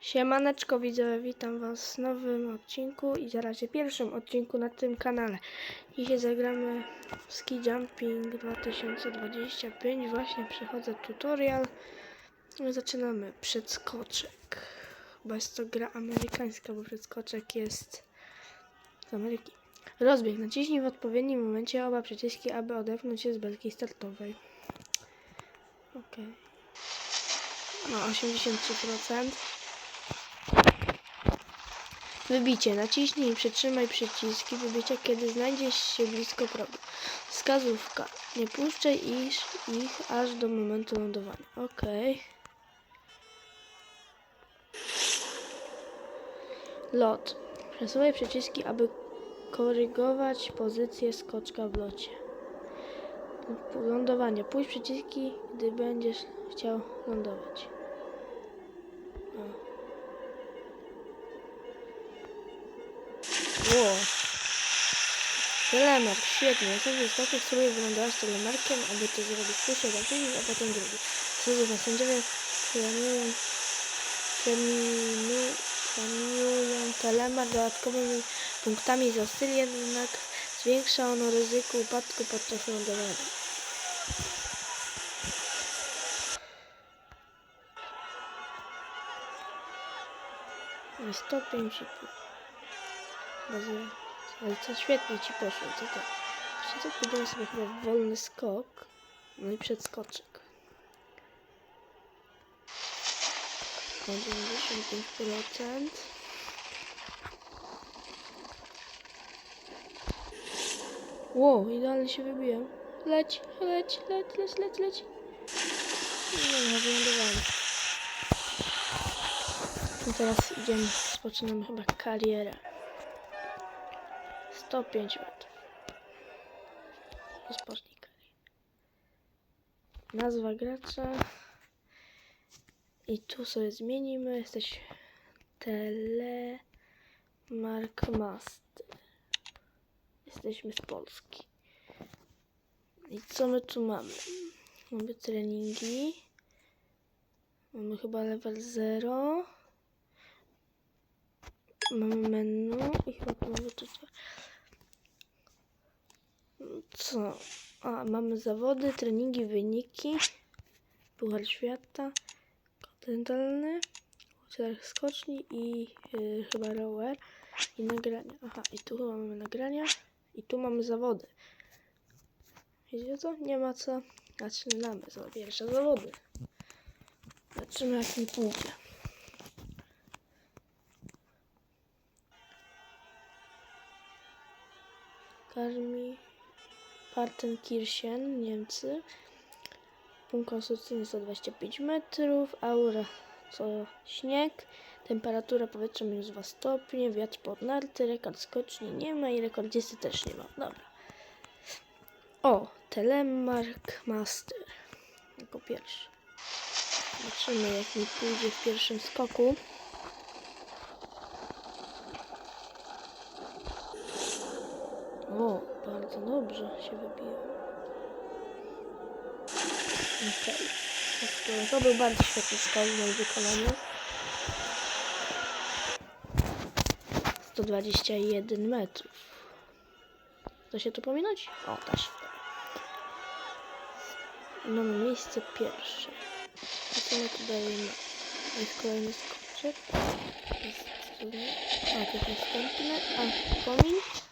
Siemaneczko widzowie, witam was w nowym odcinku i zaraz pierwszym odcinku na tym kanale. Dzisiaj zagramy w Ski Jumping 2025, właśnie przechodzę tutorial. Zaczynamy, przedskoczek. Chyba jest to gra amerykańska, bo przedskoczek jest z Ameryki. Rozbieg, naciśnij w odpowiednim momencie oba przyciski, aby odepchnąć się z belki startowej. Okej. No, 83%. Wybicie. Naciśnij i przytrzymaj przyciski wybicia, kiedy znajdziesz się blisko progu. Wskazówka. Nie puszczaj ich, ich aż do momentu lądowania. Ok. Lot. Przesuwaj przyciski, aby korygować pozycję skoczka w locie. Lądowanie. Puść przyciski, gdy będziesz chciał lądować. O. Ło. Telemark, świetnie. Sobie wyskoczył, spróbuję wylądować telemarkiem, aby to zrobić. Puszczę za przycisk, a potem drugi. Sezon sędziowie planują, premiują telemark dodatkowymi punktami za styl, jednak zwiększa ono ryzyko upadku podczas lądowania. Stopień ci pu- Bardzo, ale co świetnie ci poszło, co to? Co pójdziemy sobie chyba wolny skok, no i przedskoczek. O 95%. Wow, idealnie się wybiłem. Leć, leć, leć, leć, leć, leć. Nie no, wylądowałem. I teraz idziemy, rozpoczynamy chyba karierę. 105 metrów. Karierę. Nazwa gracza. I tu sobie zmienimy. Jesteś Telemark Master. Jesteśmy z Polski. I co my tu mamy? Mamy treningi. Mamy chyba level 0. Mamy menu i chyba mamy tutorial. Co? A, mamy zawody, treningi, wyniki. Puchar świata. Kontynentalny. Uciek skoczni i yy, chyba rower. I nagrania. Aha, i tu chyba mamy nagrania. I tu mamy zawody. Wiecie co? Nie ma co. Zaczynamy za pierwsze zawody. Zobaczymy jak mi pójdzie. Karmi Partenkirchen, Niemcy. Punkt konstrukcyjny 125 metrów. Aura co śnieg. Temperatura powietrza minus 2 stopnie. Wiatr pod narty. Rekord skoczni nie ma i rekordzisty też nie ma. Dobra. O, Telemark Master. Jako pierwszy. Zobaczymy jak mi pójdzie w pierwszym skoku. O, bardzo dobrze się. Okej. Okay. To był bardzo świetny skok w moim wykonaniu. 121 metrów. Da się to pominąć? O, da się. Mamy miejsce pierwsze. A co my tu dajemy? Jest kolejny skoczek. Jest drugi. A, to jest następny. A, pomin.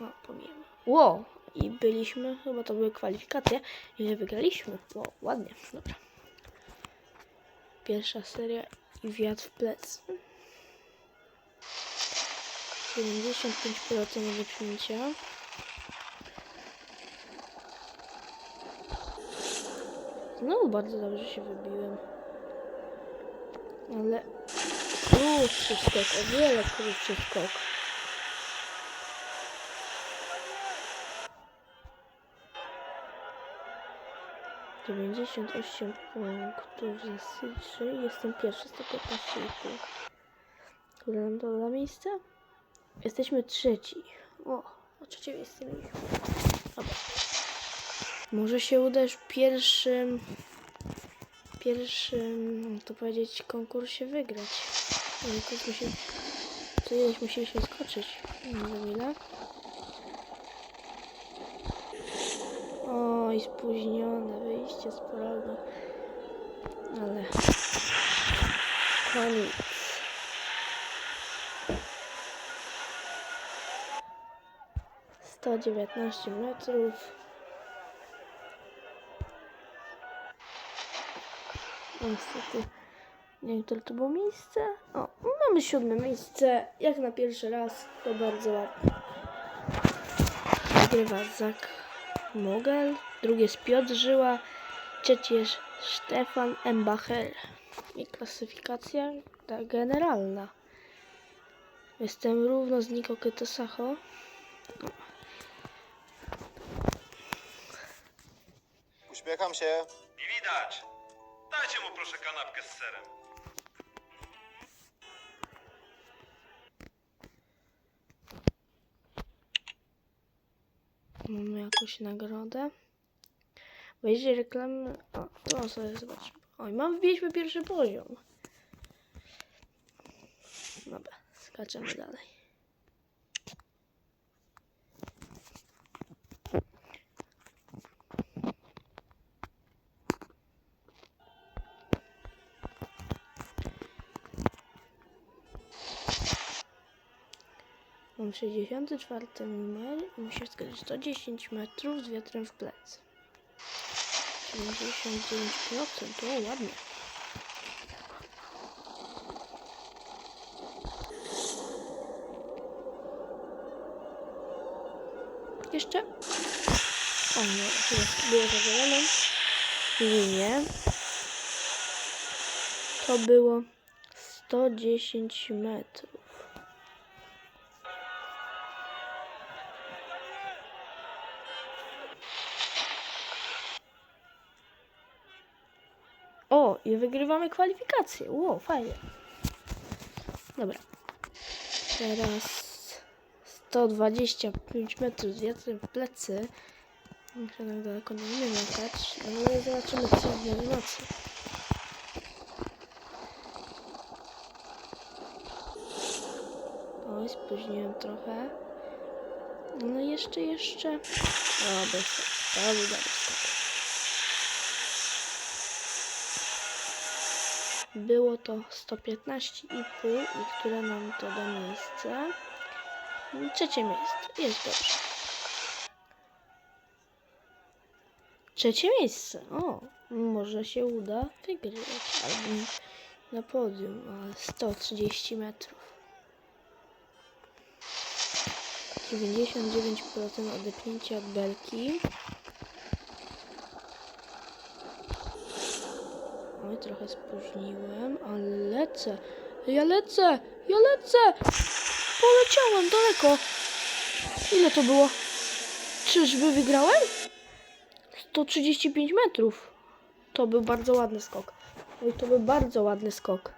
O, pomijamy. Wow! I byliśmy, chyba to były kwalifikacje. I wygraliśmy. Wow, ładnie. Dobra. Pierwsza seria i wiatr w plecy. 75% wypchnięcia. Znowu bardzo dobrze się wybiłem. Ale krótszy skok, o wiele krótszy skok. Dziewięćdziesiąt osiem punktów za trzy. Jestem pierwszy, 115,5. Które nam to da miejsce? Jesteśmy trzeci. O, o trzecie miejsce mieliśmy. Dobra. Może się uda już pierwszym pierwszym, to powiedzieć, konkursie wygrać. I to musi, co ileś musieliśmy skoczyć. Nie wiem ile. Oj, spóźnione wyjście z progu. Ale koniec. Sto dziewiętnaście metrów. Niestety, nie wiem, które to było miejsce. O, mamy siódme miejsce. Jak na pierwszy raz, to bardzo ładnie. Wygrywa Mogel, drugie jest Piotr Żyła, trzecie jest Stefan Embacher. I klasyfikacja ta generalna. Jestem równo z Niko Ketosacho. Uśmiecham się. Nie widać. Dajcie mu proszę kanapkę z serem. Mamy jakąś nagrodę. Wejdzie reklamy. O, no sobie zobaczymy. Oj, mam wbiliśmy pierwszy poziom. Dobra, skaczemy dalej. 64 numer i muszę skoczyć 110 metrów z wiatrem w plecy. 99%, to ładnie. Jeszcze? O nie, było zadowolone. Nie, nie. To było 110 metrów. I wygrywamy kwalifikację. Ło, fajnie. Dobra. Teraz 125 metrów z wiatrem w plecy. Muszę tak daleko nie latać. No ale zobaczymy co w nocy. Oj, spóźniłem trochę. No jeszcze, jeszcze. O, bez to był dobry skok. Było to 115,5 i które nam to da miejsce. Trzecie miejsce. Jest dobrze. Trzecie miejsce. O, może się uda wygrać. Albo na podium, ale 130 metrów. 99% odepnięcia od belki. Oj, trochę spóźniłem, ale lecę. Ja lecę! Ja lecę! Poleciałem daleko. Ile to było? Czyżby wygrałem? 135 metrów. To był bardzo ładny skok. Oj, to był bardzo ładny skok.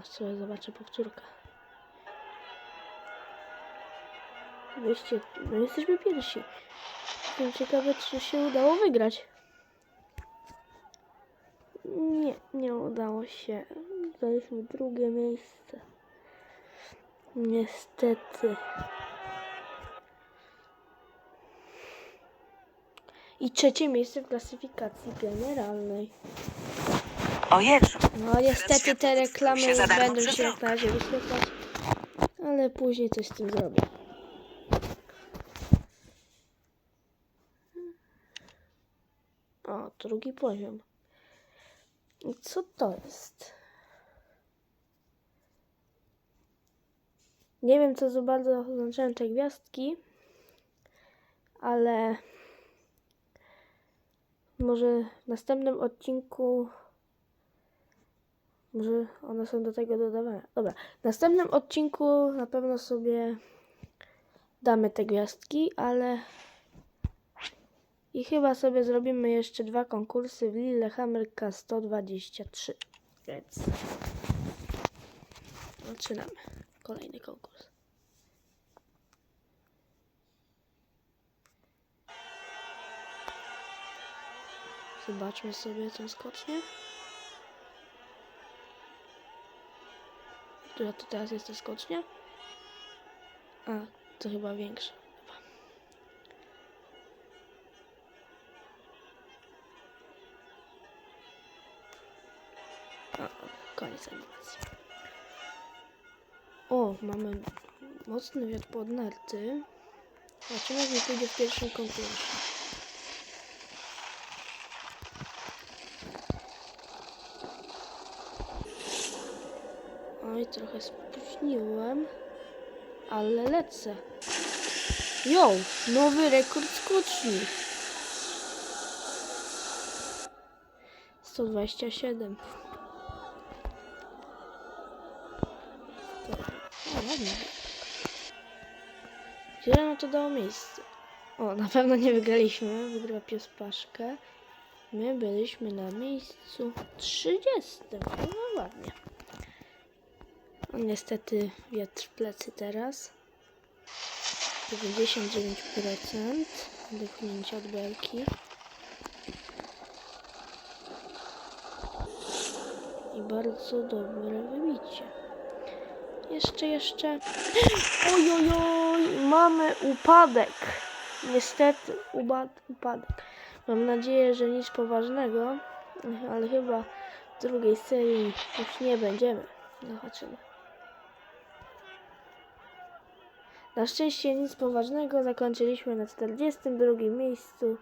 Aż sobie zobaczę powtórkę. Wyście, no jesteśmy pierwsi. Jestem ciekawy, czy się udało wygrać. Nie, nie udało się. Zajęliśmy drugie miejsce. Niestety. I trzecie miejsce w klasyfikacji generalnej. O Jezu, No niestety te reklamy będą się na razie wyświetlać. Ale później coś z tym zrobię. O, drugi poziom. I co to jest? Nie wiem, co za bardzo oznaczają te gwiazdki, ale może w następnym odcinku może one są do tego dodawane. Dobra, w następnym odcinku na pewno sobie damy te gwiazdki, ale i chyba sobie zrobimy jeszcze dwa konkursy w Lillehammer K123. Więc zaczynamy. Kolejny konkurs. Zobaczmy sobie tą skocznię. Która to teraz jest ta skocznia? A, to chyba większa. Koniec animacji. O, mamy mocny wiatr pod narty. Zobaczymy, jak pójdzie w pierwszym konkursie. Oj, trochę spóźniłem, ale lecę. Jo, nowy rekord skoczni. 127. Źle nam to dało miejsce. O, na pewno nie wygraliśmy. Wygrała pies Paszkę. My byliśmy na miejscu 30. No ładnie. No, niestety wiatr w plecy teraz. 99% wypchnięcia od belki. I bardzo dobre wybicie. Jeszcze, jeszcze. Oj, oj, oj, mamy upadek. Niestety, uba- upadek. Mam nadzieję, że nic poważnego, ale chyba w drugiej serii już nie będziemy. Zobaczymy. Na szczęście nic poważnego. Zakończyliśmy na 42 miejscu.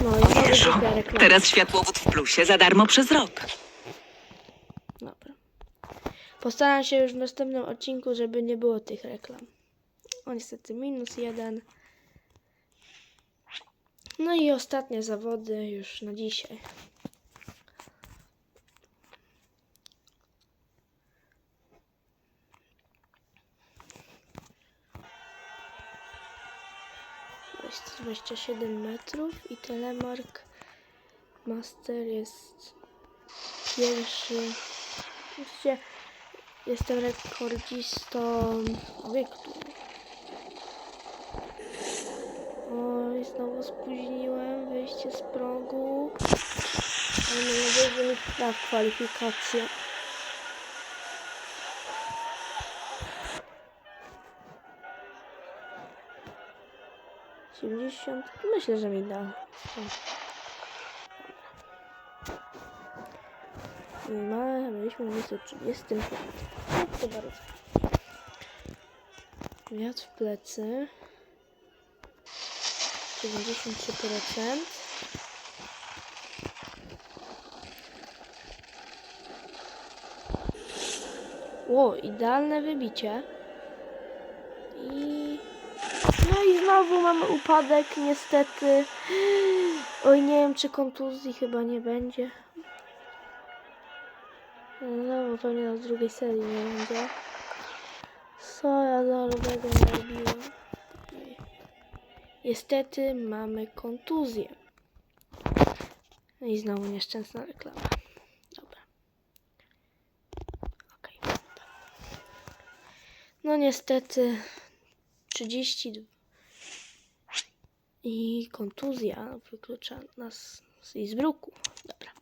No i reklama. teraz światłowód w plusie za darmo przez rok. Postaram się już w następnym odcinku, żeby nie było tych reklam. O niestety minus jeden. No i ostatnie zawody już na dzisiaj. Jest 27 metrów i telemark master jest pierwszy. Oczywiście jestem rekordzistą wyktu. Oj, znowu spóźniłem wyjście z progu. Ale mam nadzieję, że mi da kwalifikację. Siedemdziesiąt. Myślę, że mi da. Ma, byliśmy na miejscu 35. Proszę bardzo. Wiatr w plecy. 93%. Ło, idealne wybicie. I... No i znowu mamy upadek, niestety. Oj, nie wiem, czy kontuzji chyba nie będzie. No, pewnie na drugiej serii nie będzie. Co ja za robego narobiłem? Ej. Niestety mamy kontuzję. No i znowu nieszczęsna reklama. Dobra. Okej. No niestety 32 i kontuzja wyklucza nas z Innsbrucku. Dobra.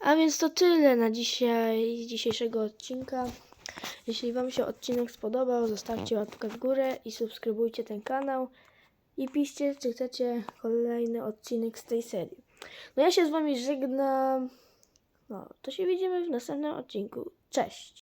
A więc to tyle na dzisiaj, dzisiejszego odcinka. Jeśli Wam się odcinek spodobał, zostawcie łapkę w górę i subskrybujcie ten kanał. I piszcie, czy chcecie kolejny odcinek z tej serii. No ja się z Wami żegnam. No, to się widzimy w następnym odcinku. Cześć!